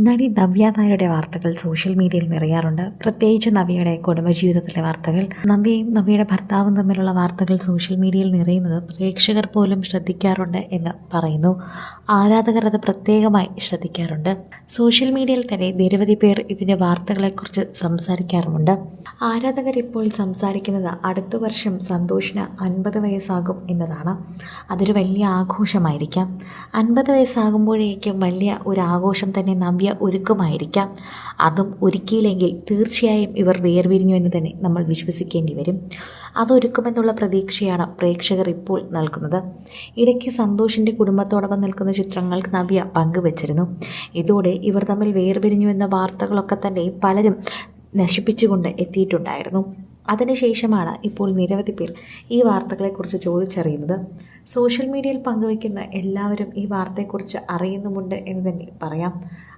നടി നവ്യ നായരുടെ വാർത്തകൾ സോഷ്യൽ മീഡിയയിൽ നിറയാറുണ്ട്. പ്രത്യേകിച്ച് നവ്യയുടെ കുടുംബജീവിതത്തിലെ വാർത്തകൾ. നവ്യയും നവ്യയുടെ ഭർത്താവും തമ്മിലുള്ള വാർത്തകൾ സോഷ്യൽ മീഡിയയിൽ നിറയുന്നത് പ്രേക്ഷകർ പോലും ശ്രദ്ധിക്കാറുണ്ട് എന്ന് പറയുന്നു. ആരാധകർ അത് പ്രത്യേകമായി ശ്രദ്ധിക്കാറുണ്ട്. സോഷ്യൽ മീഡിയയിൽ തന്നെ നിരവധി പേർ ഇതിന്റെ വാർത്തകളെക്കുറിച്ച് സംസാരിക്കാറുമുണ്ട്. ആരാധകർ ഇപ്പോൾ സംസാരിക്കുന്നത് അടുത്ത വർഷം സന്തോഷിന് അൻപത് വയസ്സാകും എന്നതാണ്. അതൊരു വലിയ ആഘോഷമായിരിക്കാം. അൻപത് വയസ്സാകുമ്പോഴേക്കും വലിയ ഒരു ആഘോഷം തന്നെ നവ്യ ഒരുക്കുമായിരിക്കാം. അതും ഒരുക്കിയില്ലെങ്കിൽ തീർച്ചയായും ഇവർ വേർപിരിഞ്ഞു എന്ന് തന്നെ നമ്മൾ വിശ്വസിക്കേണ്ടി വരും. അതൊരുക്കുമെന്നുള്ള പ്രതീക്ഷയാണ് പ്രേക്ഷകർ ഇപ്പോൾ നൽകുന്നത്. ഇടയ്ക്ക് സന്തോഷിന്റെ കുടുംബത്തോടൊപ്പം നിൽക്കുന്ന ചിത്രങ്ങൾ നവ്യ പങ്കുവച്ചിരുന്നു. ഇതോടെ ഇവർ തമ്മിൽ വേർപിരിഞ്ഞു എന്ന വാർത്തകളൊക്കെ തന്നെ പലരും നശിപ്പിച്ചുകൊണ്ട് എത്തിയിട്ടുണ്ടായിരുന്നു. അതിനുശേഷമാണ് ഇപ്പോൾ നിരവധി പേർ ഈ വാർത്തകളെക്കുറിച്ച് ചോദിച്ചറിയുന്നത്. സോഷ്യൽ മീഡിയയിൽ പങ്കുവയ്ക്കുന്ന എല്ലാവരും ഈ വാർത്തയെക്കുറിച്ച് അറിയുന്നുമുണ്ട് എന്ന് തന്നെ പറയാം.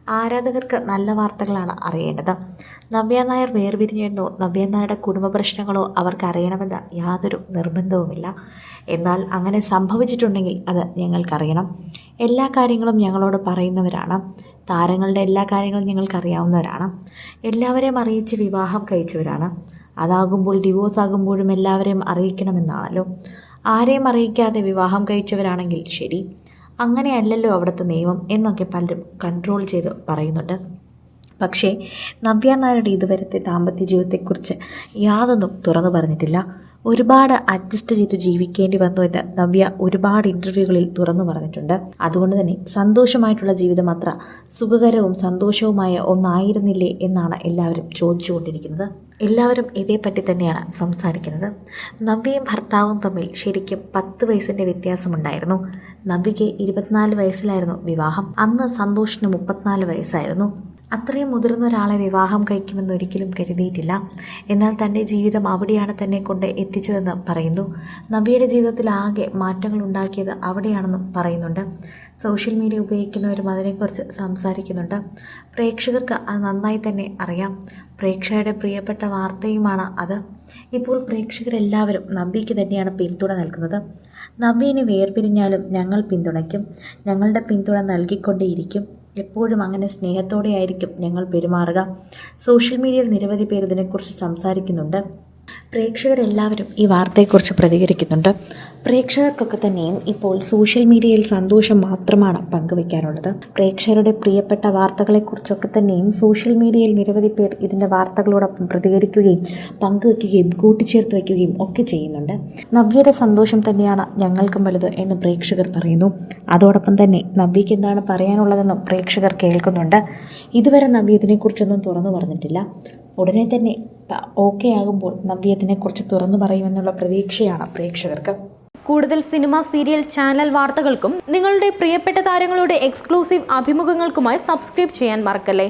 ആരാധകർക്ക് നല്ല വാർത്തകളാണ് അറിയേണ്ടത്. നവ്യ നായർ വേർപിരിഞ്ഞെന്നോ നവ്യ നായരുടെ കുടുംബ പ്രശ്നങ്ങളോ അവർക്ക് അറിയണമെന്ന് യാതൊരു നിർബന്ധവുമില്ല. എന്നാൽ അങ്ങനെ സംഭവിച്ചിട്ടുണ്ടെങ്കിൽ അത് ഞങ്ങൾക്കറിയണം. എല്ലാ കാര്യങ്ങളും ഞങ്ങളോട് പറയുന്നവരാണ്. താരങ്ങളുടെ എല്ലാ കാര്യങ്ങളും ഞങ്ങൾക്കറിയാവുന്നവരാണ്. എല്ലാവരെയും അറിയിച്ച് വിവാഹം കഴിച്ചവരാണ്. അതാകുമ്പോൾ ഡിവോഴ്സ് ആകുമ്പോഴും എല്ലാവരെയും അറിയിക്കണമെന്നാണല്ലോ. ആരെയും അറിയിക്കാതെ വിവാഹം കഴിച്ചവരാണെങ്കിൽ ശരി. അങ്ങനെയല്ലല്ലോ അവിടുത്തെ നിയമം എന്നൊക്കെ പലരും കൺട്രോൾ ചെയ്ത് പറയുന്നുണ്ട്. പക്ഷേ നവ്യ നായരുടെ ഇതുവരത്തെ ദാമ്പത്യ ജീവിതത്തെക്കുറിച്ച് യാതൊന്നും തുറന്നു പറഞ്ഞിട്ടില്ല. ഒരുപാട് അഡ്ജസ്റ്റ് ചെയ്ത് ജീവിക്കേണ്ടി വന്നു എന്ന് നവ്യ ഒരുപാട് ഇന്റർവ്യൂകളിൽ തുറന്നു പറഞ്ഞിട്ടുണ്ട്. അതുകൊണ്ട് തന്നെ സന്തോഷമായിട്ടുള്ള ജീവിതം അത്ര സുഖകരവും സന്തോഷവുമായ ഒന്നായിരുന്നില്ലേ എന്നാണ് എല്ലാവരും ചോദിച്ചുകൊണ്ടിരിക്കുന്നത്. എല്ലാവരും ഇതേപ്പറ്റി തന്നെയാണ് സംസാരിക്കുന്നത്. നവ്യയും ഭർത്താവും തമ്മിൽ ശരിക്കും പത്ത് വയസ്സിന്റെ വ്യത്യാസമുണ്ടായിരുന്നു. നവ്യയ്ക്ക് ഇരുപത്തിനാല് വയസ്സിലായിരുന്നു വിവാഹം. അന്ന് സന്തോഷിന് മുപ്പത്തിനാല് വയസ്സായിരുന്നു. അത്രയും മുതിർന്ന ഒരാളെ വിവാഹം കഴിക്കുമെന്ന് ഒരിക്കലും കരുതിയിട്ടില്ല. എന്നാൽ തന്റെ ജീവിതം അവിടെയാണ് തന്നെ കൊണ്ട് എത്തിച്ചതെന്ന് പറയുന്നു. നബിയുടെ ജീവിതത്തിൽ ആകെ മാറ്റങ്ങൾ ഉണ്ടാക്കിയത് അവിടെയാണെന്നും പറയുന്നുണ്ട്. സോഷ്യൽ മീഡിയ ഉപയോഗിക്കുന്നവരും അതിനെക്കുറിച്ച് സംസാരിക്കുന്നുണ്ട്. പ്രേക്ഷകർക്ക് അത് നന്നായി തന്നെ അറിയാം. പ്രേക്ഷകരുടെ പ്രിയപ്പെട്ട വാർത്തയുമാണ് അത്. ഇപ്പോൾ പ്രേക്ഷകരെല്ലാവരും നമ്പിക്ക് തന്നെയാണ് പിന്തുണ നൽകുന്നത്. നബീനെ വേർപിരിഞ്ഞാലും ഞങ്ങൾ പിന്തുണയ്ക്കും. ഞങ്ങളുടെ പിന്തുണ നൽകിക്കൊണ്ടേയിരിക്കും. എപ്പോഴും അങ്ങനെ സ്നേഹത്തോടെ ആയിരിക്കും ഞങ്ങൾ പെരുമാറുക. സോഷ്യൽ മീഡിയയിൽ നിരവധി പേർ ഇതിനെക്കുറിച്ച് സംസാരിക്കുന്നുണ്ട്. പ്രേക്ഷകരെല്ലാവരും ഈ വാർത്തയെക്കുറിച്ച് പ്രതികരിക്കുന്നുണ്ട്. പ്രേക്ഷകർക്കൊക്കെ തന്നെയും ഇപ്പോൾ സോഷ്യൽ മീഡിയയിൽ സന്തോഷം മാത്രമാണ് പങ്കുവയ്ക്കാനുള്ളത് പ്രേക്ഷകരുടെ പ്രിയപ്പെട്ട വാർത്തകളെക്കുറിച്ചൊക്കെ തന്നെയും സോഷ്യൽ മീഡിയയിൽ നിരവധി പേർ ഇതിന്റെ വാർത്തകളോടൊപ്പം പ്രതികരിക്കുകയും പങ്കുവയ്ക്കുകയും കൂട്ടിച്ചേർത്ത് വയ്ക്കുകയും ഒക്കെ ചെയ്യുന്നുണ്ട്. നവ്യയുടെ സന്തോഷം തന്നെയാണ് ഞങ്ങൾക്കും വലുത് എന്ന് പ്രേക്ഷകർ പറയുന്നു. അതോടൊപ്പം തന്നെ നവ്യയ്ക്ക് എന്താണ് പറയാനുള്ളതെന്നും പ്രേക്ഷകർ കേൾക്കുന്നുണ്ട്. ഇതുവരെ നവ്യ ഇതിനെക്കുറിച്ചൊന്നും തുറന്നു പറഞ്ഞിട്ടില്ല. ഉടനെ തന്നെ ഓക്കെ ആകുമ്പോൾ നവ്യ ഇതിനെക്കുറിച്ച് തുറന്നു പറയുമെന്നുള്ള പ്രതീക്ഷയാണ് പ്രേക്ഷകർക്ക്. കൂടുതൽ സിനിമ സീരിയൽ ചാനൽ വാർത്തകൾക്കും നിങ്ങളുടെ പ്രിയപ്പെട്ട താരങ്ങളുടെ എക്സ്ക്ലൂസീവ് അഭിമുഖങ്ങൾക്കുമായി സബ്സ്ക്രൈബ് ചെയ്യാൻ മറക്കല്ലേ?